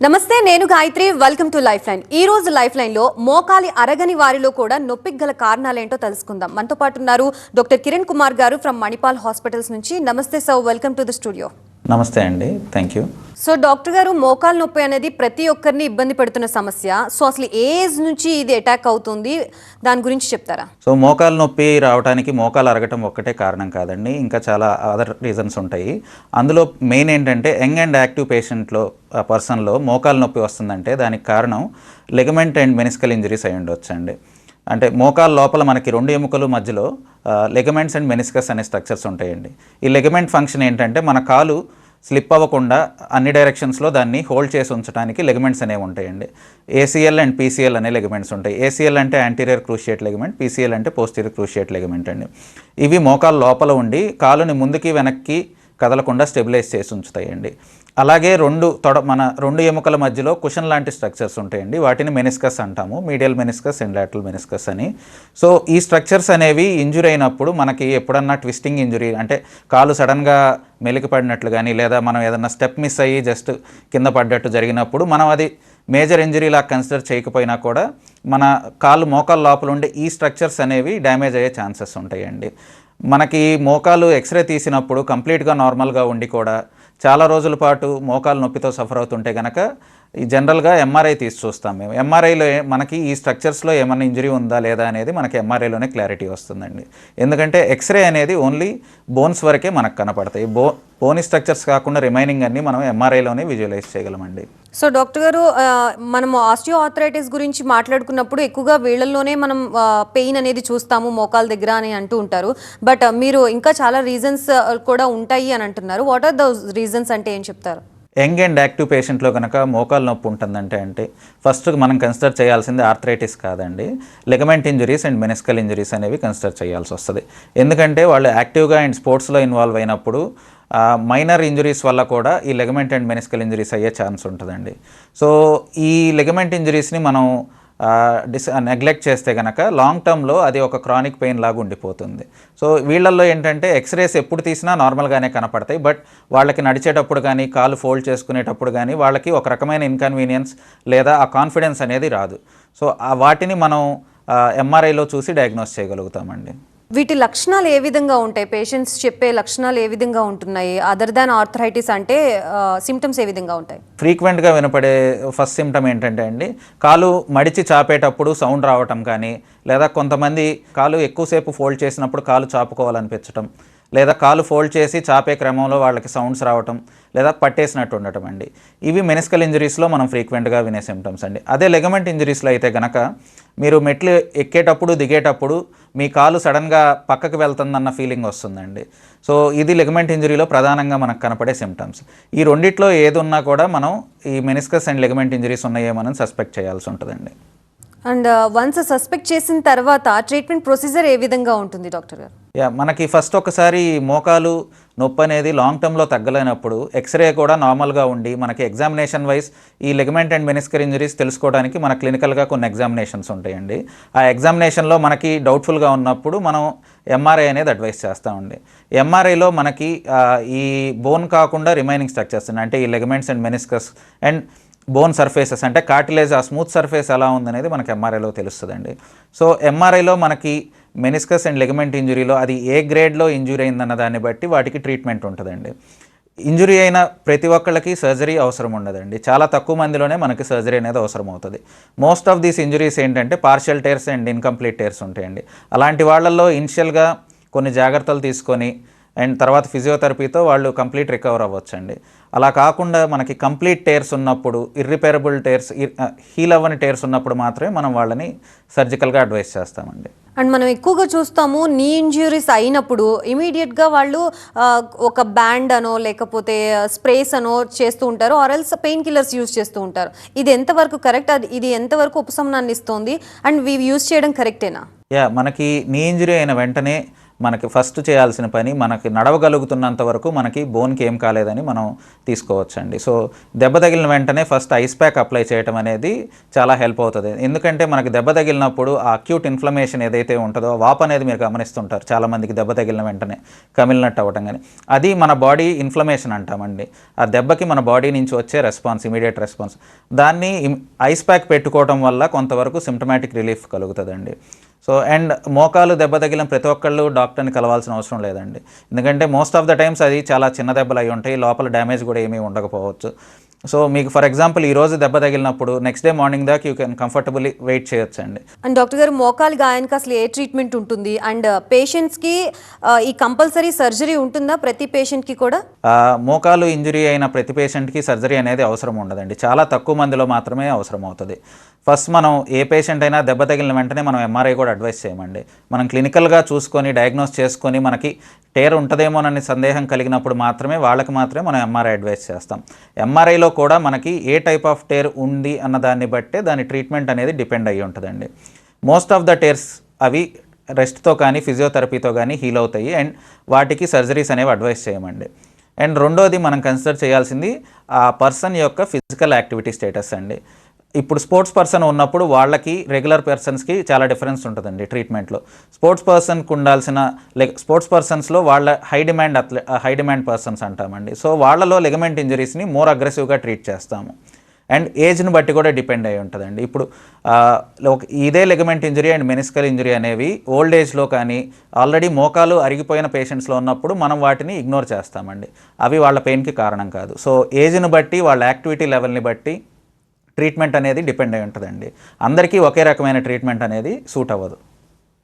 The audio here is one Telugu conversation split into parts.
నమస్తే నేను Gayatri. Welcome to life line ఈ రోజు లైఫ్ లైన్లో మోకాలి అరగని వారిలో కూడా నొప్పికి గల కారణాలేంటో తెలుసుకుందాం. మనతో పాటు ఉన్నారు డాక్టర్ కిరణ్ కుమార్ గారు ఫ్రమ్ మణిపాల్ హాస్పిటల్స్ నుంచి. నమస్తే sir welcome to the studio నమస్తే అండి థ్యాంక్ యూ సో డాక్టర్ గారు మోకాలు నొప్పి అనేది ప్రతి ఒక్కరిని ఇబ్బంది పెడుతున్న సమస్య. సో అసలు ఏజ్ నుంచి ఇది అటాక్ అవుతుంది దాని గురించి చెప్తారా? సో మోకాలు నొప్పి రావడానికి మోకాలు అరగటం ఒక్కటే కారణం కాదండి ఇంకా చాలా అదర్ రీజన్స్ ఉంటాయి. అందులో మెయిన్ ఏంటంటే యంగ్ అండ్ యాక్టివ్ పేషెంట్లో పర్సన్లో మోకాలు నొప్పి వస్తుందంటే దానికి కారణం లెగమెంట్ అండ్ మెనిస్కల్ ఇంజరీస్ అయి ఉండొచ్చండి. అంటే మోకాలు లోపల మనకి రెండు ఎముకలు మధ్యలో లెగమెంట్స్ అండ్ మెనిస్కస్ అనే స్ట్రక్చర్స్ ఉంటాయండి. ఈ లెగమెంట్ ఫంక్షన్ ఏంటంటే మన కాలు స్లిప్ అవ్వకుండా అన్ని డైరెక్షన్స్లో దాన్ని హోల్డ్ చేసి ఉంచడానికి లెగమెంట్స్ అనేవి ఉంటాయండి. ఏసీఎల్ అండ్ పీసీఎల్ అనే లెగమెంట్స్ ఉంటాయి. ఏసీఎల్ అంటే యాంటీరియర్ క్రూషియేట్ లెగమెంట్ పీసీఎల్ అంటే పోస్టీరియర్ క్రూషియేట్ లెగమెంట్ అండి. ఇవి మోకాలు లోపల ఉండి కాలుని ముందుకి వెనక్కి కదలకుండా స్టెబిలైజ్ చేసి ఉంచుతాయండి. అలాగే రెండు తొడ మన రెండు ఎముకల మధ్యలో కుషన్ లాంటి స్ట్రక్చర్స్ ఉంటాయండి. వాటిని మెనిస్కస్ అంటాము. Medial meniscus and lateral meniscus అని. సో ఈ స్ట్రక్చర్స్ అనేవి ఇంజురీ అయినప్పుడు మనకి ఎప్పుడన్నా ట్విస్టింగ్ ఇంజురీ అంటే కాలు సడన్గా మెలికిపడినట్లు కానీ లేదా మనం ఏదన్నా స్టెప్ మిస్ అయ్యి జస్ట్ కింద పడ్డట్టు జరిగినప్పుడు మనం అది మేజర్ ఇంజరీలా కన్సిడర్ చేయకపోయినా కూడా మన కాలు మోకాలు లోపల ఉండే ఈ స్ట్రక్చర్స్ అనేవి డ్యామేజ్ అయ్యే ఛాన్సెస్ ఉంటాయండి. మనకి మోకాలు ఎక్స్రే తీసినప్పుడు కంప్లీట్గా నార్మల్గా ఉండి కూడా చాలా రోజుల పాటు మోకాలు నొప్పితో సఫర్ అవుతుంటే కనుక ఈ జనరల్గా ఎంఆర్ఐ తీసి చూస్తాం మేము. ఎంఆర్ఐలో మనకి ఈ స్ట్రక్చర్స్లో ఏమైనా ఇంజరీ ఉందా లేదా అనేది మనకి ఎంఆర్ఐలోనే క్లారిటీ వస్తుందండి. ఎందుకంటే ఎక్స్రే అనేది ఓన్లీ బోన్స్ వరకే మనకు కనపడతాయి. బో బోని స్ట్రక్చర్స్ కాకుండా రిమైనింగ్ అన్ని మనం ఎంఆర్ఐలోనే విజువలైజ్ చేయగలమండి. సో డాక్టర్ గారు మనం ఆస్టియో ఆథరైటిస్ గురించి మాట్లాడుకున్నప్పుడు ఎక్కువగా వీళ్ళల్లోనే మనం పెయిన్ అనేది చూస్తాము మోకాల దగ్గర అని అంటూ ఉంటారు. బట్ మీరు ఇంకా చాలా రీజన్స్ కూడా ఉంటాయి అని అంటున్నారు. వాట్ ఆర్ ద రీజన్స్ అంటే ఏం చెప్తారు? యంగ్ అండ్ యాక్టివ్ పేషెంట్లో కనుక మోకాలు నొప్పి ఉంటుందంటే అంటే ఫస్ట్ మనం కన్సిడర్ చేయాల్సింది ఆర్థరైటిస్ కాదండి. Ligament injuries and meniscal injuries అనేవి కన్సిడర్ చేయాల్సి వస్తుంది. ఎందుకంటే వాళ్ళు యాక్టివ్గా అండ్ స్పోర్ట్స్లో ఇన్వాల్వ్ అయినప్పుడు మైనర్ ఇంజరీస్ వల్ల కూడా ఈ లెగమెంట్ అండ్ మెనిస్కల్ ఇంజరీస్ అయ్యే ఛాన్స్ ఉంటుందండి. సో ఈ లెగమెంట్ ఇంజరీస్ని మనం డిస్ నెగ్లెక్ట్ చేస్తే కనుక లాంగ్ టర్మ్లో అది ఒక క్రానిక్ పెయిన్ లాగా ఉండిపోతుంది. సో వీళ్ళల్లో ఏంటంటే ఎక్స్రేస్ ఎప్పుడు తీసినా నార్మల్గానే కనపడతాయి. బట్ వాళ్ళకి నడిచేటప్పుడు కానీ కాలు ఫోల్డ్ చేసుకునేటప్పుడు కానీ వాళ్ళకి ఒక రకమైన ఇన్కన్వీనియన్స్ లేదా ఆ కాన్ఫిడెన్స్ అనేది రాదు. సో ఆ వాటిని మనం ఎంఆర్ఐలో చూసి డయాగ్నోస్ చేయగలుగుతామండి. వీటి లక్షణాలు ఏ విధంగా ఉంటాయి? పేషెంట్స్ చెప్పే లక్షణాలు ఏ విధంగా ఉంటున్నాయి? అదర్ దాన్ ఆర్థరైటిస్ అంటే సిమ్టమ్స్ ఏ విధంగా ఉంటాయి? ఫ్రీక్వెంట్గా వినపడే ఫస్ట్ సిమ్టమ్ ఏంటంటే అండి కాలు మడిచి చాపేటప్పుడు సౌండ్ రావటం కానీ లేదా కొంతమంది కాలు ఎక్కువసేపు ఫోల్డ్ చేసినప్పుడు కాలు చాపుకోవాలనిపించటం లేదా కాలు ఫోల్డ్ చేసి చాపే క్రమంలో వాళ్ళకి సౌండ్స్ రావటం లేదా పట్టేసినట్టు ఉండటం అండి. ఇవి మెనిస్కల్ ఇంజరీస్లో మనం ఫ్రీక్వెంట్గా వినే సిమ్టమ్స్ అండి. అదే లెగమెంట్ ఇంజరీస్లో అయితే గనక మీరు మెట్లు ఎక్కేటప్పుడు దిగేటప్పుడు మీ కాలు సడన్గా పక్కకు వెళ్తుందన్న ఫీలింగ్ వస్తుందండి. సో ఇది లెగమెంట్ ఇంజరీలో ప్రధానంగా మనకు కనపడే సిమ్టమ్స్ ఈ రెండిట్లో ఏదున్నా కూడా మనం ఈ మెనిస్కస్ అండ్ లెగమెంట్ ఇంజరీస్ ఉన్నాయేమోనని సస్పెక్ట్ చేయాల్సి ఉంటుందండి. అండ్ uh, వన్స్ సస్పెక్ట్ చేసిన తర్వాత ట్రీట్మెంట్ ప్రొసీజర్ ఏ విధంగా ఉంటుంది డాక్టర్ గారు? యా మనకి ఫస్ట్ ఒకసారి మోకాలు నొప్పి అనేది లాంగ్ టర్మ్లో తగ్గలేనప్పుడు ఎక్స్రే కూడా నార్మల్గా ఉండి మనకి ఎగ్జామినేషన్ వైజ్ ఈ లెగమెంట్ అండ్ మెనిస్కర్ ఇంజరీస్ తెలుసుకోవడానికి మన క్లినికల్గా కొన్ని ఎగ్జామినేషన్స్ ఉంటాయండి. ఆ ఎగ్జామినేషన్లో మనకి డౌట్ఫుల్గా ఉన్నప్పుడు మనం ఎంఆర్ఐ అనేది అడ్వైస్ చేస్తామండి ఎంఆర్ఐలో మనకి ఈ బోన్ కాకుండా రిమైనింగ్ స్ట్రక్చర్స్ అంటే ఈ ligaments and meniscus and bone surfaces అంటే కార్టిలేజ్ ఆ స్మూత్ సర్ఫేస్ ఎలా ఉందనేది మనకి ఎంఆర్ఐలో తెలుస్తుందండి. సో ఎంఆర్ఐలో మనకి మెనిస్కస్ అండ్ లెగమెంట్ ఇంజురీలో అది ఏ గ్రేడ్లో ఇంజురీ అయిందన్న దాన్ని బట్టి వాటికి ట్రీట్మెంట్ ఉంటుందండి. ఇంజురీ అయిన ప్రతి ఒక్కళ్ళకి సర్జరీ అవసరం ఉండదండి. చాలా తక్కువ మందిలోనే మనకి సర్జరీ అనేది అవసరం అవుతుంది మోస్ట్ ఆఫ్ దీస్ ఇంజురీస్ ఏంటంటే partial tears and incomplete tears ఉంటాయండి. అలాంటి వాళ్ళల్లో ఇనిషియల్గా కొన్ని జాగ్రత్తలు తీసుకొని అండ్ తర్వాత ఫిజియోథెరపీతో వాళ్ళు కంప్లీట్ రికవర్ అవ్వచ్చండి. అలా కాకుండా మనకి కంప్లీట్ టేర్స్ ఉన్నప్పుడు ఇర్రిపేరబుల్ టేర్స్ హీల్ అవ్వని టేర్స్ ఉన్నప్పుడు మాత్రమే మనం వాళ్ళని సర్జికల్గా అడ్వైస్ చేస్తామండి. అండ్ మనం ఎక్కువగా చూస్తాము నీ ఇంజ్యూరీస్ అయినప్పుడు ఇమీడియట్గా వాళ్ళు ఒక బ్యాండ్ అనో లేకపోతే స్ప్రేస్ అనో చేస్తూ ఉంటారు ఆర్ఎల్స్ పెయిన్ కిల్లర్స్ యూజ్ చేస్తూ ఉంటారు. ఇది ఎంతవరకు కరెక్ట్ అది ఇది ఎంతవరకు ఉపశమనాన్ని ఇస్తుంది? అండ్ ఇవి యూజ్ చేయడం కరెక్టేనా? యా మనకి నీ ఇంజరీ అయిన వెంటనే మనకి ఫస్ట్ చేయాల్సిన పని మనకి నడవగలుగుతున్నంత వరకు మనకి బోన్కి ఏం కాలేదని మనం తీసుకోవచ్చండి. సో దెబ్బ తగిలిన వెంటనే ఫస్ట్ ఐస్ ప్యాక్ అప్లై చేయడం అనేది చాలా హెల్ప్ అవుతుంది. ఎందుకంటే మనకి దెబ్బ తగిలినప్పుడు ఆ అక్యూట్ ఇన్ఫ్లమేషన్ ఏదైతే ఉంటుందో వాప్ అనేది మీరు గమనిస్తుంటారు. చాలామందికి దెబ్బ తగిలిన వెంటనే కమిలినట్టు అవ్వటం కానీ అది మన బాడీ ఇన్ఫ్లమేషన్ అంటామండి. ఆ దెబ్బకి మన బాడీ నుంచి వచ్చే రెస్పాన్స్ ఇమీడియట్ రెస్పాన్స్ దాన్ని ఐస్ ప్యాక్ పెట్టుకోవడం వల్ల కొంతవరకు సిమ్టమాటిక్ రిలీఫ్ కలుగుతుందండి. సో అండ్ మోకాలు దెబ్బ తగిలిన ప్రతి ఒక్కళ్ళు డాక్టర్ని కలవాల్సిన అవసరం లేదండి. ఎందుకంటే మోస్ట్ ఆఫ్ ద టైమ్స్ అది చాలా చిన్న దెబ్బలు అయి ఉంటాయి లోపల డ్యామేజ్ కూడా ఏమీ ఉండకపోవచ్చు. సో మీకు ఫర్ ఎగ్జాంపుల్ ఈ రోజు దెబ్బ తగిలినప్పుడు నెక్స్ట్ డే మార్నింగ్ దాకా యూ కెన్ కంఫర్టబుల్లీ వెయిట్ చేయొచ్చండి. అండ్ డాక్టర్ గారు మోకాలు గాయానికి అసలు ఏ ట్రీట్మెంట్ ఉంటుంది? అండ్ పేషెంట్స్కి ఈ కంపల్సరీ సర్జరీ ఉంటుందా ప్రతి పేషెంట్కి కూడా? మోకాలు ఇంజురీ అయిన ప్రతి పేషెంట్కి సర్జరీ అనేది అవసరం ఉండదండి. చాలా తక్కువ మందిలో మాత్రమే అవసరం అవుతుంది ఫస్ట్ మనం ఏ పేషెంట్ అయినా దెబ్బ తగిలిన వెంటనే మనం ఎంఆర్ఐ కూడా అడ్వైస్ చేయమండి. మనం క్లినికల్గా చూసుకొని డయాగ్నోస్ చేసుకొని మనకి టేర్ ఉంటుందేమోనని సందేహం కలిగినప్పుడు మాత్రమే వాళ్ళకి మాత్రమే మనం ఎంఆర్ఐ అడ్వైస్ చేస్తాం. ఎంఆర్ఐలో కూడా మనకి ఏ టైప్ ఆఫ్ టేర్ ఉంది అన్న దాన్ని బట్టే దాని ట్రీట్మెంట్ అనేది డిపెండ్ అయ్యి ఉంటుందండి. మోస్ట్ ఆఫ్ ద టేర్స్ అవి రెస్ట్తో కానీ ఫిజియోథెరపీతో కానీ హీల్ అవుతాయి అండ్ వాటికి సర్జరీస్ అనేవి అడ్వైస్ చేయమండి. అండ్ రెండోది మనం కన్సిడర్ చేయాల్సింది ఆ పర్సన్ యొక్క ఫిజికల్ యాక్టివిటీ స్టేటస్ అండి. ఇప్పుడు స్పోర్ట్స్ పర్సన్ ఉన్నప్పుడు వాళ్ళకి రెగ్యులర్ పర్సన్స్కి చాలా డిఫరెన్స్ ఉంటుందండి ట్రీట్మెంట్లో. స్పోర్ట్స్ పర్సన్కి ఉండాల్సిన లైక్ స్పోర్ట్స్ పర్సన్స్లో వాళ్ళ హై డిమాండ్ అథ్లె హై డిమాండ్ పర్సన్స్ అంటామండి. సో వాళ్ళలో లెగమెంట్ ఇంజరీస్ని మోర్ అగ్రెసివ్గా ట్రీట్ చేస్తాము. అండ్ ఏజ్ని బట్టి కూడా డిపెండ్ అయి ఉంటుందండి. ఇప్పుడు ఇదే ligament injury and meniscal injury అనేవి ఓల్డ్ ఏజ్లో కానీ ఆల్రెడీ మోకాలు అరిగిపోయిన పేషెంట్స్లో ఉన్నప్పుడు మనం వాటిని ఇగ్నోర్ చేస్తామండి. అవి వాళ్ళ పెయిన్కి కారణం కాదు. సో ఏజ్ని బట్టి వాళ్ళ యాక్టివిటీ లెవెల్ని బట్టి ట్రీట్మెంట్ అనేది డిపెండ్ అయి ఉంటుందండి. అందరికీ ఒకే రకమైన ట్రీట్మెంట్ అనేది సూట్ అవ్వదు.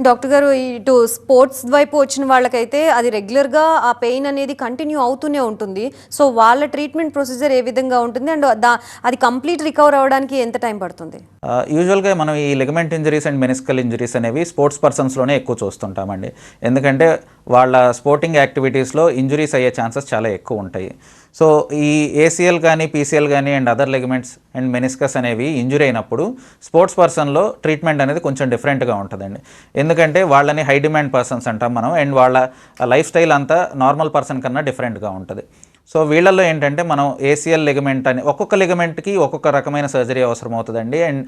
డాక్టర్ గారు ఇటు స్పోర్ట్స్ వైపు వచ్చిన వాళ్ళకైతే అది రెగ్యులర్గా ఆ పెయిన్ అనేది కంటిన్యూ అవుతూనే ఉంటుంది. సో వాళ్ళ ట్రీట్మెంట్ ప్రొసీజర్ ఏ విధంగా ఉంటుంది? అండ్ దా అది కంప్లీట్ రికవర్ అవ్వడానికి ఎంత టైం పడుతుంది? యూజువల్గా మనం ఈ ligament injuries and meniscal injuries అనేవి స్పోర్ట్స్ పర్సన్స్లోనే ఎక్కువ చూస్తుంటామండి. ఎందుకంటే వాళ్ళ స్పోర్టింగ్ యాక్టివిటీస్లో ఇంజరీస్ అయ్యే ఛాన్సెస్ చాలా ఎక్కువ ఉంటాయి. సో ఈ ఏసీఎల్ కానీ పీసీఎల్ కానీ and other ligaments and meniscus అనేవి ఇంజురీ అయినప్పుడు స్పోర్ట్స్ పర్సన్లో ట్రీట్మెంట్ అనేది కొంచెం డిఫరెంట్గా ఉంటుందండి. ఎందుకంటే వాళ్ళని హై డిమాండ్ పర్సన్స్ అంటాం మనం అండ్ వాళ్ళ లైఫ్ స్టైల్ అంతా నార్మల్ పర్సన్ కన్నా డిఫరెంట్గా ఉంటుంది. సో వీళ్ళల్లో ఏంటంటే మనం ఏసీఎల్ లిగమెంట్ అని ఒక్కొక్క లిగమెంట్కి ఒక్కొక్క రకమైన సర్జరీ అవసరం అవుతుందండి అండ్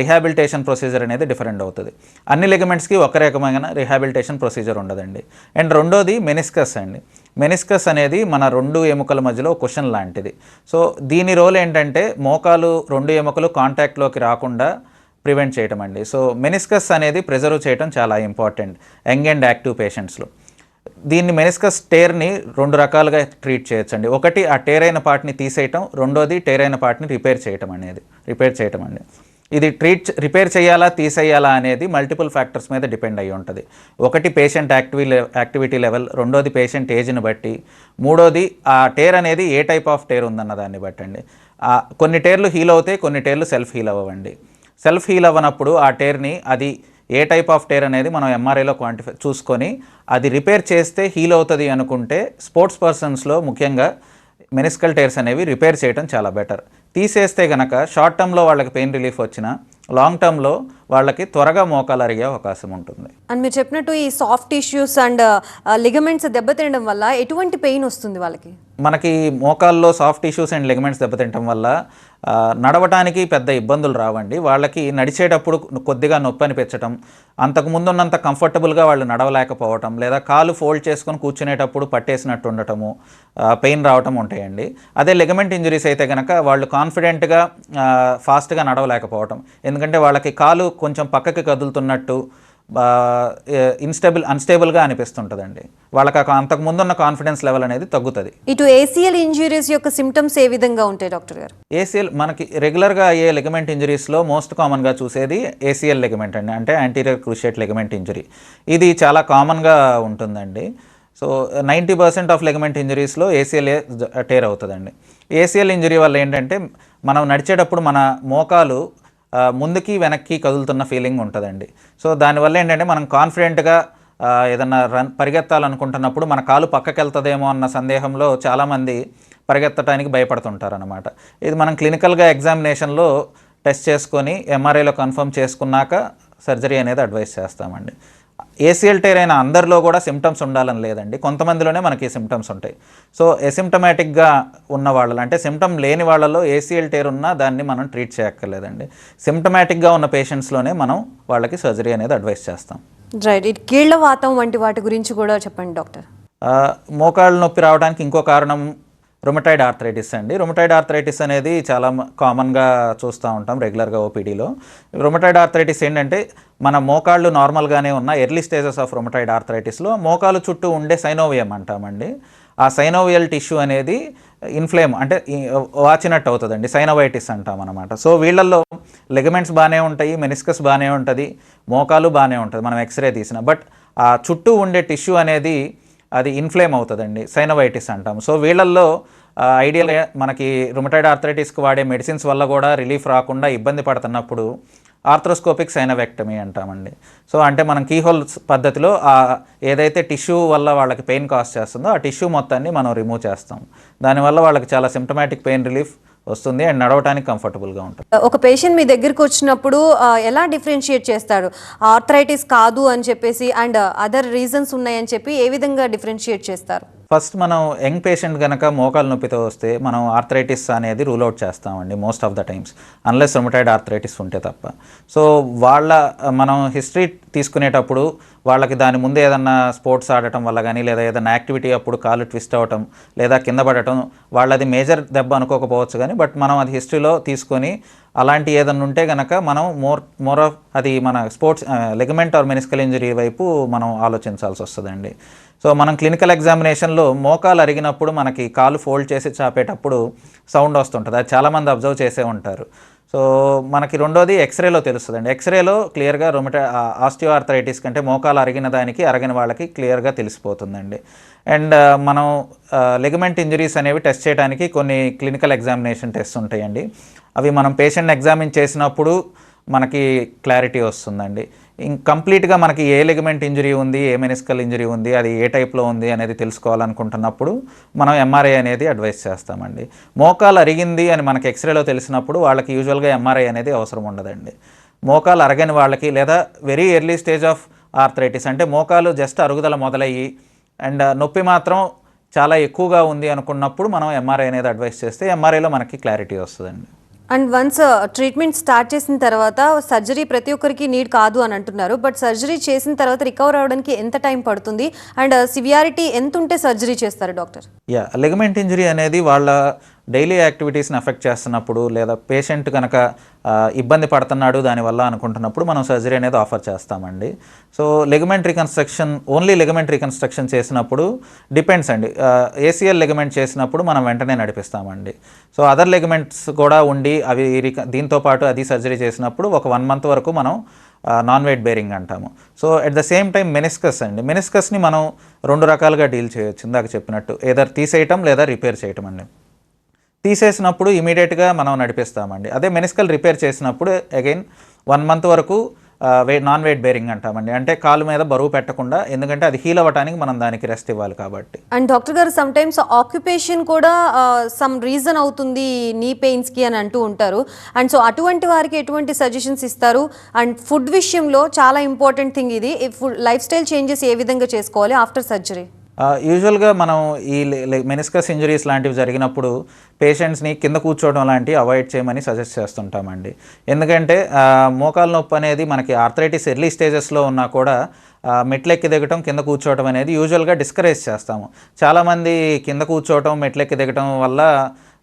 రిహాబిలిటేషన్ ప్రొసీజర్ అనేది డిఫరెంట్ అవుతుంది. అన్ని లిగమెంట్స్కి ఒక రకమైన రిహాబిలిటేషన్ ప్రొసీజర్ ఉండదండి. అండ్ రెండోది మెనిస్కస్ అండి. మెనిస్కస్ అనేది మన రెండు ఎముకల మధ్యలో క్వశ్చన్ లాంటిది. సో దీని రోల్ ఏంటంటే మోకాలు రెండు ఎముకలు కాంటాక్ట్లోకి రాకుండా ప్రివెంట్ చేయటం అండి సో మెనిస్కస్ అనేది ప్రిజర్వ్ చేయటం చాలా ఇంపార్టెంట్ యంగ్ అండ్ యాక్టివ్ పేషెంట్స్లో దీన్ని మెనిస్కస్ టేర్ని రెండు రకాలుగా ట్రీట్ చేయొచ్చండి. ఒకటి ఆ టేర్ అయిన పార్ట్ని తీసేయటం రెండోది టేర్ అయిన పార్ట్ని రిపేర్ చేయటం అనేది రిపేర్ చేయటం అండి. ఇది ట్రీట్ రిపేర్ చేయాలా తీసేయాలా అనేది మల్టిపుల్ ఫ్యాక్టర్స్ మీద డిపెండ్ అయి ఉంటుంది. ఒకటి పేషెంట్ యాక్టివి యాక్టివిటీ లెవెల్ రెండోది పేషెంట్ ఏజ్ని బట్టి మూడోది ఆ టేర్ అనేది ఏ టైప్ ఆఫ్ టేర్ ఉందన్న దాన్ని బట్టండి కొన్ని టేర్లు హీల్ అవుతాయి కొన్ని టేర్లు సెల్ఫ్ హీల్ అవ్వండి సెల్ఫ్ హీల్ అవ్వనప్పుడు ఆ టేర్ని అది ఏ టైప్ ఆఫ్ టేర్ అనేది మనం ఎంఆర్ఐలో క్వాంటిఫై చూసుకొని అది రిపేర్ చేస్తే హీల్ అవుతుంది అనుకుంటే స్పోర్ట్స్ పర్సన్స్లో ముఖ్యంగా మెనిస్కల్ టైర్స్ అనేవి రిపేర్ చేయడం చాలా బెటర్. తీసేస్తే గనక షార్ట్ టర్మ్లో వాళ్ళకి పెయిన్ రిలీఫ్ వచ్చినా లాంగ్ టర్మ్లో వాళ్ళకి త్వరగా మోకాలు అరిగే అవకాశం ఉంటుంది. అండ్ మీరు చెప్పినట్టు ఈ సాఫ్ట్ టిష్యూస్ అండ్ లిగమెంట్స్ దెబ్బతినడం వల్ల ఎటువంటి పెయిన్ వస్తుంది వాళ్ళకి? మనకి మోకాల్లో సాఫ్ట్ టిష్యూస్ అండ్ లెగమెంట్స్ దెబ్బతింటం వల్ల నడవటానికి పెద్ద ఇబ్బందులు రావండి. వాళ్ళకి నడిచేటప్పుడు కొద్దిగా నొప్పి అనిపించటం అంతకు ముందున్నంత కంఫర్టబుల్గా వాళ్ళు నడవలేకపోవటం లేదా కాలు ఫోల్డ్ చేసుకొని కూర్చునేటప్పుడు పట్టేసినట్టు ఉండటము పెయిన్ రావటం ఉంటాయండి. అదే లెగమెంట్ ఇంజరీస్ అయితే కనుక వాళ్ళు కాన్ఫిడెంట్గా ఫాస్ట్గా నడవలేకపోవటం. ఎందుకంటే వాళ్ళకి కాలు కొంచెం పక్కకి కదులుతున్నట్టు ఇన్స్టేబుల్ అన్స్టేబుల్గా అనిపిస్తుంటుందండి. వాళ్ళకి ఆ అంతకు ముందున్న కాన్ఫిడెన్స్ లెవెల్ అనేది తగ్గుతుంది. ఇటు ఏసీఎల్ ఇంజురీస్ యొక్క సిమ్టమ్స్ ఏ విధంగా ఉంటాయి డాక్టర్ గారు? ఏసీఎల్ మనకి రెగ్యులర్గా అయ్యే లెగమెంట్ ఇంజరీస్లో మోస్ట్ కామన్గా చూసేది ఏసీఎల్ లెగమెంట్ అండి. అంటే యాంటీరియర్ క్రూషియేట్ లెగమెంట్ ఇంజరీ ఇది చాలా కామన్గా ఉంటుందండి. So ninety percent of ligament ఇంజరీస్లో ACL tear అవుతుందండి. ఏసీఎల్ ఇంజరీ వల్ల ఏంటంటే మనం నడిచేటప్పుడు మన మోకాలు ముందుకి వెనక్కి కదులుతున్న ఫీలింగ్ ఉంటుందండి. సో దానివల్ల ఏంటంటే మనం కాన్ఫిడెంట్గా ఏదన్నా రన్ పరిగెత్తాలనుకుంటున్నప్పుడు మన కాలు పక్కకి వెళ్తుందేమో అన్న సందేహంలో చాలామంది పరిగెత్తడానికి భయపడుతుంటారనమాట ఇది మనం క్లినికల్గా ఎగ్జామినేషన్లో టెస్ట్ చేసుకొని ఎంఆర్ఐలో కన్ఫర్మ్ చేసుకున్నాక సర్జరీ అనేది అడ్వైస్ చేస్తామండి. ఏసీఎల్ టైర్ అయిన అందరిలో కూడా సిమ్టమ్స్ ఉండాలని లేదండి. కొంతమందిలోనే మనకి సిమ్టమ్స్ ఉంటాయి. సో ఎసిమ్టమాటిక్గా ఉన్న వాళ్ళలో అంటే సిమ్టమ్ లేని వాళ్ళలో ఏసీఎల్ టైర్ ఉన్నా దాన్ని మనం ట్రీట్ చేయక్కర్లేదండి. సిమ్టమాటిక్గా ఉన్న పేషెంట్స్లోనే మనం వాళ్ళకి సర్జరీ అనేది అడ్వైస్ చేస్తాం. రైట్ కీళ్ళ వాతం వంటి వాటి గురించి కూడా చెప్పండి డాక్టర్. మోకాళ్ళ నొప్పి రావడానికి ఇంకో కారణం రొమటైడ్ ఆర్థరైటిస్ అండి. రొమటైడ్ ఆర్థరైటిస్ అనేది చాలా కామన్గా చూస్తూ ఉంటాం రెగ్యులర్గా ఓపీడీలో రొమటైడ్ ఆర్థరైటిస్ ఏంటంటే మన మోకాళ్ళు నార్మల్గానే ఉన్న ఎర్లీ స్టేజెస్ ఆఫ్ రొమటైడ్ ఆర్థరైటిస్లో మోకాలు చుట్టూ ఉండే సైనోవియం అంటామండి. ఆ సైనోవియల్ టిష్యూ అనేది ఇన్ఫ్లేమ్ అంటే వాచినట్టు అవుతుందండి. సైనోవైటిస్ అంటాం అనమాట సో వీళ్ళల్లో లెగమెంట్స్ బాగానే ఉంటాయి మెనిస్కస్ బాగానే ఉంటుంది మోకాలు బాగానే ఉంటుంది. మనం ఎక్స్రే తీసిన. బట్ ఆ చుట్టూ ఉండే టిష్యూ అనేది అది ఇన్ఫ్లేమ్ అవుతుందండి సైనవైటిస్ అంటాం. సో వీళ్ళల్లో ఐడియల్ మనకి రుమటైడ్ ఆర్థరైటిస్కి వాడే మెడిసిన్స్ వల్ల కూడా రిలీఫ్ రాకుండా ఇబ్బంది పడుతున్నప్పుడు ఆర్థ్రోస్కోపిక్ సైనవెక్టమీ అంటామండి. సో అంటే మనం కీహోల్ పద్ధతిలో ఆ ఏదైతే టిష్యూ వల్ల వాళ్ళకి పెయిన్ కాస్ చేస్తుందో ఆ టిష్యూ మొత్తాన్ని మనం రిమూవ్ చేస్తాం. దానివల్ల వాళ్ళకి చాలా సిమ్టమాటిక్ పెయిన్ రిలీఫ్ వస్తుంది అండ్ నడవటానికి కంఫర్టబుల్గా ఉంటుంది. Uh, ఒక పేషెంట్ మీ దగ్గరికి వచ్చినప్పుడు uh, ఎలా డిఫరెన్షియేట్ చేస్తాడు? ఆర్థరైటిస్ కాదు అని చెప్పేసి అండ్ uh, అదర్ రీజన్స్ ఉన్నాయని చెప్పి ఏ విధంగా డిఫరెన్షియేట్ చేస్తారు? ఫస్ట్ మనం యంగ్ పేషెంట్ కనుక మోకాలు నొప్పితో వస్తే మనం ఆర్థరైటిస్ అనేది రూల్ అవుట్ చేస్తామండి most of the times unless rheumatoid arthritis ఉంటే తప్ప. సో వాళ్ళ మనం హిస్టరీ తీసుకునేటప్పుడు వాళ్ళకి దాని ముందు ఏదన్నా స్పోర్ట్స్ ఆడటం వల్ల కానీ లేదా ఏదైనా యాక్టివిటీ అప్పుడు కాలు ట్విస్ట్ అవ్వటం లేదా కింద పడటం వాళ్ళది మేజర్ దెబ్బ అనుకోకపోవచ్చు కానీ బట్ మనం అది హిస్టరీలో తీసుకొని అలాంటి ఏదన్నా ఉంటే కనుక మనం మోర్ మోర్ ఆఫ్ అది మన sports ligament or meniscal injury వైపు మనం ఆలోచించాల్సి వస్తుందండి. సో మనం క్లినికల్ ఎగ్జామినేషన్లో మోకాలు అరిగినప్పుడు మనకి కాలు ఫోల్డ్ చేసి చాపేటప్పుడు సౌండ్ వస్తుంటుంది. అది చాలామంది అబ్జర్వ్ చేసే ఉంటారు. సో మనకి రెండోది ఎక్స్రేలో తెలుస్తుందండి. ఎక్స్రేలో క్లియర్గా రొమటా ఆస్టియో ఆర్థరైటిస్ కంటే మోకాలు అరిగిన దానికి అరగిన వాళ్ళకి క్లియర్గా తెలిసిపోతుందండి. అండ్ మనం లెగమెంట్ ఇంజరీస్ అనేవి టెస్ట్ చేయడానికి కొన్ని క్లినికల్ ఎగ్జామినేషన్ టెస్ట్ ఉంటాయండి. అవి మనం పేషెంట్ ఎగ్జామిన్ చేసినప్పుడు మనకి క్లారిటీ వస్తుందండి. కంప్లీట్గా మనకి ఏ లెగమెంట్ ఇంజరీ ఉంది ఏ మెనిస్కల్ ఇంజరీ ఉంది అది ఏ టైప్లో ఉంది అనేది తెలుసుకోవాలనుకుంటున్నప్పుడు మనం ఎంఆర్ఐ అనేది అడ్వైస్ చేస్తామండి. మోకాలు అరిగింది అని మనకి ఎక్స్రేలో తెలిసినప్పుడు వాళ్ళకి యూజువల్గా ఎంఆర్ఐ అనేది అవసరం ఉండదండి. మోకాలు అరగని వాళ్ళకి లేదా very early stage of arthritis అంటే మోకాలు జస్ట్ అరుగుదల మొదలయ్యి అండ్ నొప్పి మాత్రం చాలా ఎక్కువగా ఉంది అనుకున్నప్పుడు మనం ఎంఆర్ఐ అనేది అడ్వైస్ చేస్తే ఎంఆర్ఐలో మనకి క్లారిటీ వస్తుందండి. అండ్ వన్స్ ట్రీట్మెంట్ స్టార్ట్ చేసిన తర్వాత సర్జరీ ప్రతి ఒక్కరికి నీడ్ కాదు అని అంటున్నారు. బట్ సర్జరీ చేసిన తర్వాత రికవర్ అవడానికి ఎంత టైం పడుతుంది? అండ్ సివియారిటీ ఎంత ఉంటే సర్జరీ చేస్తారు డాక్టర్ యా లెగమెంట్ ఇంజరీ అనేది వాళ్ళ డైలీ యాక్టివిటీస్ని ఎఫెక్ట్ చేస్తున్నప్పుడు లేదా పేషెంట్ కనుక ఇబ్బంది పడుతున్నాడు దానివల్ల అనుకుంటున్నప్పుడు మనం సర్జరీ అనేది ఆఫర్ చేస్తామండి. So ligament reconstruction only ligament reconstruction చేసినప్పుడు డిపెండ్స్ అండి. ఏసీఎల్ లెగమెంట్ చేసినప్పుడు మనం వెంటనే నడిపిస్తామండి. సో అదర్ లెగమెంట్స్ కూడా ఉండి అవి రిక దీంతో పాటు అది సర్జరీ చేసినప్పుడు ఒక వన్ మంత్ వరకు మనం నాన్ వెయిట్ బేరింగ్ అంటాము. So at the same time meniscus అండి. మెనిస్కస్ని మనం రెండు రకాలుగా డీల్ చేయొచ్చు ఇందాక చెప్పినట్టు. ఏదర్ తీసేయటం లేదా రిపేర్ చేయటం అండి. తీసేసినప్పుడు ఇమీడియట్గా మనం నడిపిస్తామండి. అదే మెనిస్కల్ రిపేర్ చేసినప్పుడు అగైన్ వన్ మంత్ వరకు వే నాన్ వెయిట్ బేరింగ్ అంటామండి. అంటే కాలు మీద బరువు పెట్టకుండా ఎందుకంటే అది హీల్ అవ్వడానికి మనం దానికి రెస్ట్ ఇవ్వాలి కాబట్టి. అండ్ డాక్టర్ గారు సమ్ టైమ్స్ ఆక్యుపేషన్ కూడా సమ్ రీజన్ అవుతుంది నీ పెయిన్స్కి అని అంటూ ఉంటారు. అండ్ సో అటువంటి వారికి ఎటువంటి సజెషన్స్ ఇస్తారు? అండ్ ఫుడ్ విషయంలో చాలా ఇంపార్టెంట్ థింగ్ ఇది. ఫుడ్ లైఫ్ స్టైల్ చేంజెస్ ఏ విధంగా చేసుకోవాలి ఆఫ్టర్ సర్జరీ యూజువల్గా మనం ఈ మెనిస్కస్ ఇంజరీస్ లాంటివి జరిగినప్పుడు పేషెంట్స్ని కింద కూర్చోవడం లాంటివి అవాయిడ్ చేయమని సజెస్ట్ చేస్తుంటామండి. ఎందుకంటే మోకాల నొప్పి అనేది మనకి ఆర్థరైటిస్ ఎర్లీ స్టేజెస్లో ఉన్నా కూడా మెట్లెక్కి దిగటం కింద కూర్చోవడం అనేది యూజువల్గా డిస్కరేజ్ చేస్తాము. చాలామంది కింద కూర్చోవటం మెట్లెక్కి దిగటం వల్ల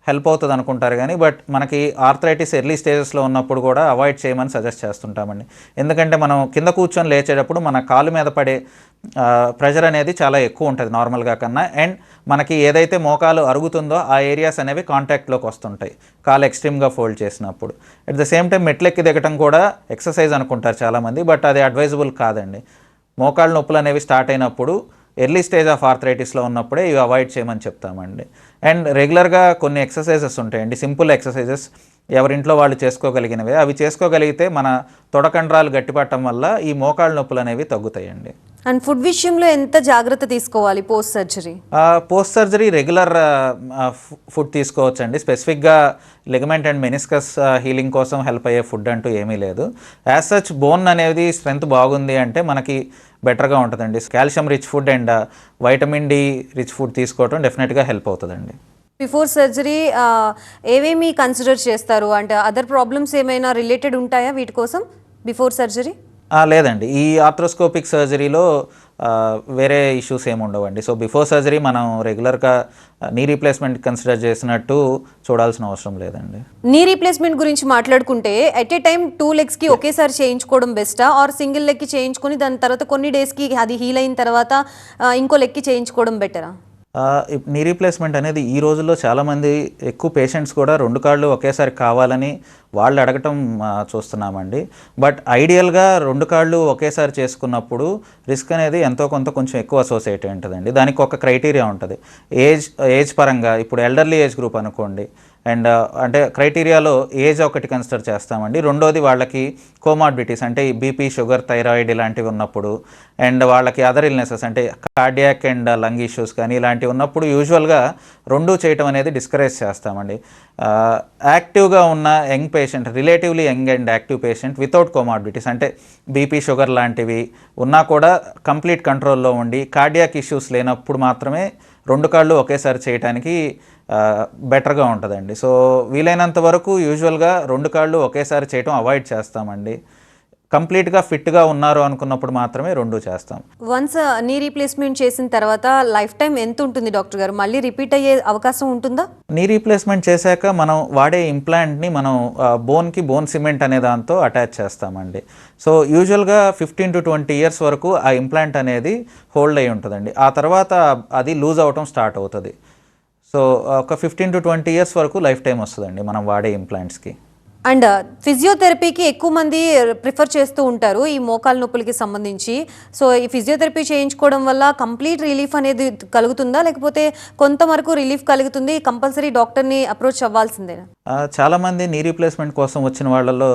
హెల్ప్ అవుతుంది అనుకుంటారు కానీ బట్ మనకి ఆర్థరైటిస్ ఎర్లీ స్టేజెస్లో ఉన్నప్పుడు కూడా అవాయిడ్ చేయమని సజెస్ట్ చేస్తుంటామండి. ఎందుకంటే మనం కింద కూర్చొని లేచేటప్పుడు మన కాలు మీద పడే ప్రెషర్ అనేది చాలా ఎక్కువ ఉంటుంది నార్మల్గా కన్నా. అండ్ మనకి ఏదైతే మోకాలు అరుగుతుందో ఆ ఏరియాస్ అనేవి కాంటాక్ట్లోకి వస్తుంటాయి. కాలు ఎక్స్ట్రీమ్గా ఫోల్డ్ చేసినప్పుడు. అట్ ద సేమ్ టైం మెట్లెక్కి దిగటం కూడా ఎక్సర్సైజ్ అనుకుంటారు చాలామంది బట్ అది అడ్వైజబుల్ కాదండి. మోకాళ్ళ నొప్పులు అనేవి స్టార్ట్ అయినప్పుడు ఎర్లీ స్టేజ్ ఆఫ్ ఆర్థరైటిస్లో ఉన్నప్పుడే ఇవి అవాయిడ్ చేయమని చెప్తామండి. అండ్ రెగ్యులర్గా కొన్ని ఎక్సర్సైజెస్ ఉంటాయండి సింపుల్ ఎక్సర్సైజెస్ ఎవరింట్లో వాళ్ళు చేసుకోగలిగినవే. అవి చేసుకోగలిగితే మన తొడకండ్రాలు గట్టిపట్టడం వల్ల ఈ మోకాళ్ళ నొప్పులు అనేవి తగ్గుతాయండి. అండ్ ఫుడ్ విషయంలో ఎంత జాగ్రత్త తీసుకోవాలి post surgery post surgery regular food తీసుకోవచ్చండి. స్పెసిఫిక్గా లిగమెంట్ అండ్ మెనిస్కస్ హీలింగ్ కోసం హెల్ప్ అయ్యే ఫుడ్ అంటూ ఏమీ లేదు. యాజ్ సచ్ బోన్ అనేది స్ట్రెంత్ బాగుంది అంటే మనకి బెటర్గా ఉంటుందండి. Calcium rich food and vitamin D rich food తీసుకోవడం డెఫినెట్గా హెల్ప్ అవుతుందండి. బిఫోర్ సర్జరీ ఏవేమి కన్సిడర్ చేస్తారు? అంటే అదర్ ప్రాబ్లమ్స్ ఏమైనా రిలేటెడ్ ఉంటాయా వీటి కోసం బిఫోర్ సర్జరీ? లేదండి. ఈ ఆర్థ్రోస్కోపిక్ సర్జరీలో వేరే ఇష్యూస్ ఏమి ఉండవండి. సో బిఫోర్ సర్జరీ మనం రెగ్యులర్గా నీ రీప్లేస్మెంట్ కన్సిడర్ చేసినట్టు చూడాల్సిన అవసరం లేదండి. నీ రీప్లేస్మెంట్ గురించి మాట్లాడుకుంటే ఎట్ ఏ టైం టూ లెగ్స్కి ఒకేసారి చేయించుకోవడం బెస్టా ఆర్ సింగిల్ లెగ్కి చేయించుకొని దాని తర్వాత కొన్ని డేస్కి అది హీల్ అయిన తర్వాత ఇంకో లెగ్కి చేయించుకోవడం బెటరా నీ రీప్లేస్మెంట్ అనేది ఈ రోజుల్లో చాలామంది ఎక్కువ పేషెంట్స్ కూడా రెండు కాళ్ళు ఒకేసారి కావాలని వాళ్ళు అడగటం చూస్తున్నామండి. బట్ ఐడియల్గా రెండు కాళ్ళు ఒకేసారి చేసుకున్నప్పుడు రిస్క్ అనేది ఎంతో కొంత కొంచెం ఎక్కువ అసోసియేట్ ఉంటుందండి. దానికి ఒక క్రైటీరియా ఉంటుంది. ఏజ్ ఏజ్ పరంగా ఇప్పుడు ఎల్డర్లీ ఏజ్ గ్రూప్ అనుకోండి. అండ్ అంటే క్రైటీరియాలో ఏజ్ ఒకటి కన్సిడర్ చేస్తామండి. రెండోది వాళ్ళకి కోమార్బిటీస్ అంటే బీపీ షుగర్ థైరాయిడ్ ఇలాంటివి ఉన్నప్పుడు అండ్ వాళ్ళకి అదర్ ఇల్నెసెస్ అంటే కార్డియాక్ అండ్ లంగ్ ఇష్యూస్ కానీ ఇలాంటివి ఉన్నప్పుడు యూజువల్గా రెండు చేయటం అనేది డిస్కరేజ్ చేస్తామండి. యాక్టివ్గా ఉన్న young patient relatively young and active patient without comorbidities అంటే బీపీ షుగర్ లాంటివి ఉన్నా కూడా కంప్లీట్ కంట్రోల్లో ఉండి కార్డియాక్ ఇష్యూస్ లేనప్పుడు మాత్రమే రెండు కాళ్ళు ఒకేసారి చేయడానికి బెటర్గా ఉంటుందండి. సో వీలైనంత వరకు యూజువల్గా రెండు కాళ్ళు ఒకేసారి చేయటం అవాయిడ్ చేస్తామండి. కంప్లీట్గా ఫిట్గా ఉన్నారు అనుకున్నప్పుడు మాత్రమే రెండు చేస్తాం. వన్స్ నీ రీప్లేస్మెంట్ చేసిన తర్వాత లైఫ్ టైం ఎంత ఉంటుంది డాక్టర్ గారు? మళ్ళీ రిపీట్ అయ్యే అవకాశం ఉంటుందా? నీ రీప్లేస్మెంట్ చేశాక మనం వాడే ఇంప్లాంట్ని మనం బోన్కి బోన్ సిమెంట్ అనే దాంతో అటాచ్ చేస్తామండి. సో యూజువల్గా ఫిఫ్టీన్ టు ట్వంటీ ఇయర్స్ వరకు ఆ ఇంప్లాంట్ అనేది హోల్డ్ అయి ఉంటుందండి. ఆ తర్వాత అది లూజ్ అవటం స్టార్ట్ అవుతుంది. సో ఒక ఫిఫ్టీన్ టు ట్వంటీ ఇయర్స్ వరకు లైఫ్ టైం వస్తుందండి మనం వాడే ఇంప్లాంట్స్కి అండ్ ఫిజియోథెరపీకి ఎక్కువ మంది ప్రిఫర్ చేస్తూ ఉంటారు ఈ మోకాల నొప్పులకి సంబంధించి. సో ఈ ఫిజియోథెరపీ చేయించుకోవడం వల్ల కంప్లీట్ రిలీఫ్ అనేది కలుగుతుందా? లేకపోతే కొంత వరకు రిలీఫ్ కలుగుతుంది కంపల్సరీ డాక్టర్ని అప్రోచ్ అవ్వాల్సిందేనా? చాలామంది నీ రీప్లేస్మెంట్ కోసం వచ్చిన వాళ్ళలో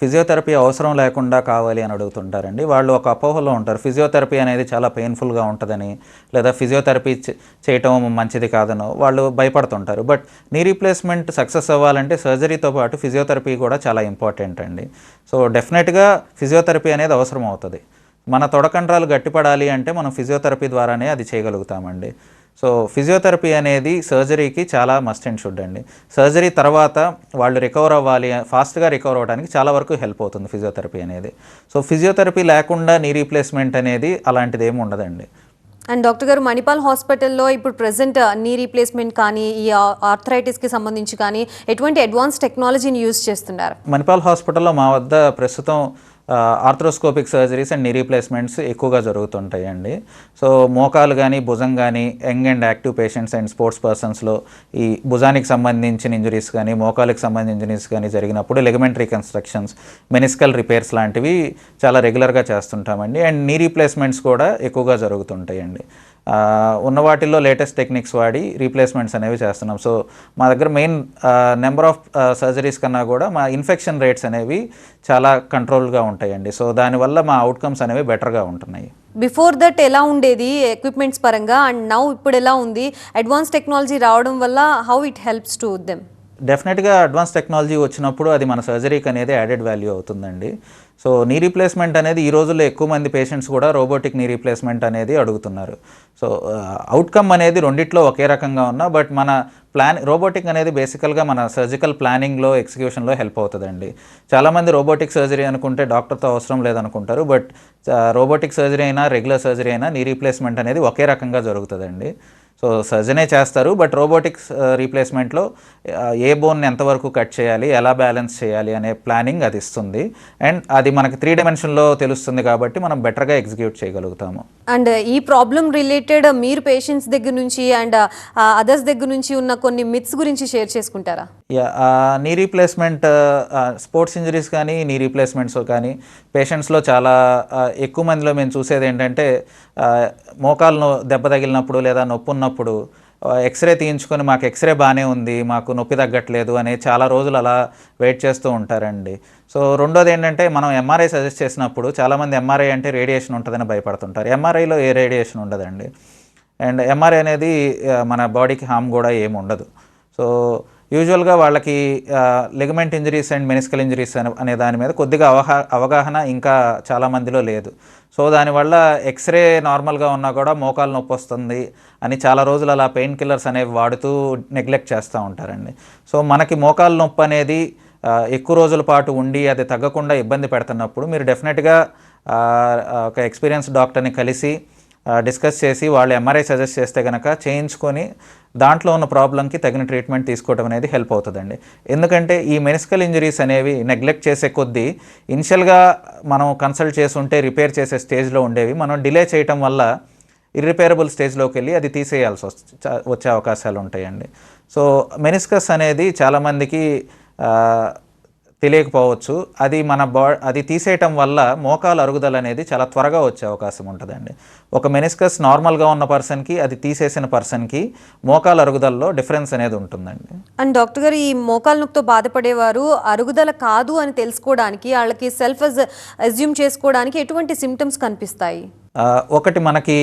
ఫిజియోథెరపీ అవసరం లేకుండా కావాలి అని అడుగుతుంటారండి. వాళ్ళు ఒక అపోహలో ఉంటారు. ఫిజియోథెరపీ అనేది చాలా పెయిన్ఫుల్గా ఉంటుందని లేదా ఫిజియోథెరపీ చేయటం మంచిది కాదనో వాళ్ళు భయపడుతుంటారు. బట్ నీ రీప్లేస్మెంట్ సక్సెస్ అవ్వాలంటే సర్జరీతో పాటు ఫిజియోథెరపీ కూడా చాలా ఇంపార్టెంట్ అండి. సో డెఫినెట్గా ఫిజియోథెరపీ అనేది అవసరం అవుతుంది మన తొడకండ్రాలు గట్టిపడాలి అంటే మనం ఫిజియోథెరపీ ద్వారానే అది చేయగలుగుతామండి. సో ఫిజియోథెరపీ అనేది సర్జరీకి చాలా మస్ట్ అండ్ షుడ్ అండి. సర్జరీ తర్వాత వాళ్ళు రికవర్ అవ్వాలి ఫాస్ట్గా రికవర్ అవ్వడానికి చాలా వరకు హెల్ప్ అవుతుంది ఫిజియోథెరపీ అనేది. సో ఫిజియోథెరపీ లేకుండా నీ రీప్లేస్మెంట్ అనేది అలాంటిది ఏమి ఉండదండి. అండ్ డాక్టర్ గారు మణిపాల్ హాస్పిటల్లో ఇప్పుడు ప్రజెంట్ నీ రీప్లేస్మెంట్ కానీ ఈ ఆర్థరైటిస్కి సంబంధించి కానీ ఎటువంటి అడ్వాన్స్ టెక్నాలజీని యూజ్ చేస్తున్నారు? మణిపాల్ హాస్పిటల్లో మా వద్ద ప్రస్తుతం arthroscopic surgeries and knee replacements ఎక్కువగా జరుగుతుంటాయండి. సో మోకాలు కానీ భుజం కానీ young and active patients and sports పర్సన్స్లో ఈ భుజానికి సంబంధించిన ఇంజరీస్ కానీ మోకాలకు సంబంధించిన ఇంజరీస్ కానీ జరిగినప్పుడు లెగమెంట్ రీకన్స్ట్రక్షన్స్ మెనిస్కల్ రిపేర్స్ లాంటివి చాలా రెగ్యులర్గా చేస్తుంటామండి. అండ్ నీ రీప్లేస్మెంట్స్ కూడా ఎక్కువగా జరుగుతుంటాయండి. ఉన్న వాటిల్లో లేటెస్ట్ టెక్నిక్స్ వాడి రీప్లేస్మెంట్స్ అనేవి చేస్తున్నాం. సో మా దగ్గర మెయిన్ నెంబర్ ఆఫ్ సర్జరీస్ కన్నా కూడా మా ఇన్ఫెక్షన్ రేట్స్ అనేవి చాలా కంట్రోల్గా ఉంటాయండి. సో దానివల్ల మా అవుట్కమ్స్ అనేవి బెటర్గా ఉంటున్నాయి. బిఫోర్ దట్ ఎలా ఉండేది ఎక్విప్మెంట్స్ పరంగా? అండ్ నౌ ఇప్పుడు ఎలా ఉంది? అడ్వాన్స్ టెక్నాలజీ రావడం వల్ల how it helps to them డెఫినెట్గా అడ్వాన్స్ టెక్నాలజీ వచ్చినప్పుడు అది మన సర్జరీకి అనేది యాడెడ్ వాల్యూ అవుతుందండి. సో నీ రీప్లేస్మెంట్ అనేది ఈ రోజుల్లో ఎక్కువ మంది పేషెంట్స్ కూడా రోబోటిక్ నీ రీప్లేస్మెంట్ అనేది అడుగుతున్నారు. సో uh, అవుట్కమ్ అనేది రెండిట్లో ఒకే రకంగా ఉన్నా బట్ మన ప్లాన్ రోబోటిక్ అనేది బేసికల్గా మన సర్జికల్ ప్లానింగ్లో ఎగ్జిక్యూషన్లో హెల్ప్ అవుతుందండి. చాలామంది రోబోటిక్ సర్జరీ అనుకుంటే డాక్టర్తో అవసరం లేదనుకుంటారు బట్ రోబోటిక్ సర్జరీ అయినా రెగ్యులర్ సర్జరీ అయినా నీ రీప్లేస్మెంట్ అనేది ఒకే రకంగా జరుగుతుందండి. సో సర్జనే చేస్తారు బట్ రోబోటిక్స్ రీప్లేస్మెంట్లో ఏ బోన్ ఎంతవరకు కట్ చేయాలి ఎలా బ్యాలెన్స్ చేయాలి అనే ప్లానింగ్ అది ఇస్తుంది. అండ్ అది మనకి త్రీ డైమెన్షన్లో తెలుస్తుంది కాబట్టి మనం బెటర్గా ఎగ్జిక్యూట్ చేయగలుగుతాము. అండ్ ఈ ప్రాబ్లం రిలేటెడ్ మీరు పేషెంట్స్ దగ్గర నుంచి అండ్ అదర్స్ దగ్గర నుంచి ఉన్న కొన్ని మిత్స్ గురించి షేర్ చేసుకుంటారా? నీ రీప్లేస్మెంట్ స్పోర్ట్స్ ఇంజరీస్ కానీ నీ రీప్లేస్మెంట్స్ కానీ పేషెంట్స్లో చాలా ఎక్కువ మందిలో మేము చూసేది ఏంటంటే ఆ, మోకాలు నొ- దెబ్బ తగిలినప్పుడు లేదా నొప్పి ఉన్నప్పుడు ఎక్స్రే తీయించుకొని మాకు ఎక్స్రే బాగానే ఉంది మాకు నొప్పి తగ్గట్లేదు అని చాలా రోజులు అలా వెయిట్ చేస్తూ ఉంటారండి. సో రెండోది ఏంటంటే మనం ఎంఆర్ఐ సజెస్ట్ చేసినప్పుడు చాలామంది ఎంఆర్ఐ అంటే రేడియేషన్ ఉంటుందని భయపడుతుంటారు. ఎంఆర్ఐలో ఏ రేడియేషన్ ఉండదండి. అండ్ ఎంఆర్ఐ అనేది మన బాడీకి హామ్ కూడా ఏమి ఉండదు. సో యూజువల్గా వాళ్ళకి ligament injuries and meniscal injuries అనే అనే దాని మీద కొద్దిగా అవహా అవగాహన ఇంకా చాలా మందిలో లేదు. సో దానివల్ల ఎక్స్రే నార్మల్గా ఉన్నా కూడా మోకాలు నొప్పి వస్తుంది అని చాలా రోజులు అలా పెయిన్ కిల్లర్స్ అనేవి వాడుతూ నెగ్లెక్ట్ చేస్తూ ఉంటారండి. సో మనకి మోకాలు నొప్పి అనేది ఎక్కువ రోజుల పాటు ఉండి అది తగ్గకుండా ఇబ్బంది పెడుతున్నప్పుడు మీరు డెఫినెట్గా ఒక ఎక్స్పీరియన్స్ డాక్టర్ని కలిసి డిస్కస్ చేసి వాళ్ళు ఎంఆర్ఐ సజెస్ట్ చేస్తే కనుక చేయించుకొని దాంట్లో ఉన్న ప్రాబ్లంకి తగిన ట్రీట్మెంట్ తీసుకోవడం అనేది హెల్ప్ అవుతుందండి. ఎందుకంటే ఈ మెనిస్కల్ ఇంజరీస్ అనేవి నెగ్లెక్ట్ చేసే కొద్దీ ఇనిషియల్గా మనం కన్సల్ట్ చేసి ఉంటే రిపేర్ చేసే స్టేజ్లో ఉండేవి. మనం డిలే చేయటం వల్ల ఇర్రిపేరబుల్ స్టేజ్లోకి వెళ్ళి అది తీసేయాల్సి వచ్చే అవకాశాలు ఉంటాయండి. సో మెనిస్కస్ అనేది చాలామందికి తెలియకపోవచ్చు. అది మన బా అది తీసేయటం వల్ల మోకాలు అరుగుదల అనేది చాలా త్వరగా వచ్చే అవకాశం ఉంటుందండి. ఒక మెనిస్కస్ నార్మల్గా ఉన్న పర్సన్కి అది తీసేసిన పర్సన్కి మోకాలు అరుగుదలలో డిఫరెన్స్ అనేది ఉంటుందండి. అండ్ డాక్టర్ గారు ఈ మోకాలు నొప్పితో బాధపడేవారు అరుగుదల కాదు అని తెలుసుకోవడానికి వాళ్ళకి సెల్ఫ్ అజ్యూమ్ చేసుకోవడానికి ఎటువంటి సిమ్టమ్స్ కనిపిస్తాయి? ఒకటి మనకి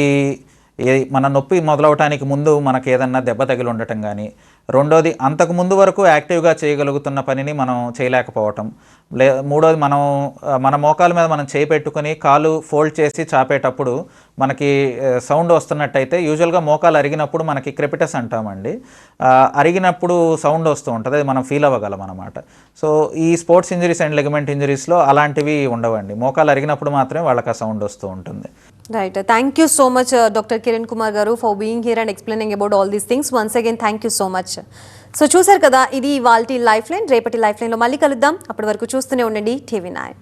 ఏ మన నొప్పి మొదలవటానికి ముందు మనకి ఏదన్నా దెబ్బ తగిలి ఉండటం కానీ రెండోది అంతకు ముందు వరకు యాక్టివ్గా చేయగలుగుతున్న పనిని మనం చేయలేకపోవటం. లే మూడోది మనం మన మోకాల మీద మనం చేయి పెట్టుకొని కాలు ఫోల్డ్ చేసి చాపేటప్పుడు మనకి సౌండ్ వస్తున్నట్టయితే యూజువల్గా మోకాలు అరిగినప్పుడు మనకి క్రెపిటస్ అంటామండి. అరిగినప్పుడు సౌండ్ వస్తూ ఉంటుంది అది మనం ఫీల్ అవ్వగలం అనమాట సో ఈ స్పోర్ట్స్ ఇంజరీస్ అండ్ లెగమెంట్ ఇంజరీస్లో అలాంటివి ఉండవండి. మోకాలు అరిగినప్పుడు మాత్రమే వాళ్ళకి ఆ సౌండ్ వస్తూ ఉంటుంది. Right thank you so much doctor Kiran Kumar గారు for being here and explaining about all these things once again thank you so much so చూసారు కదా ఇది వాళ్ళ లైఫ్ లైన్ రేపటి లైఫ్ లైన్లో మళ్ళీ కలుద్దాం. అప్పటి వరకు చూస్తూనే ఉండండి. TV nine.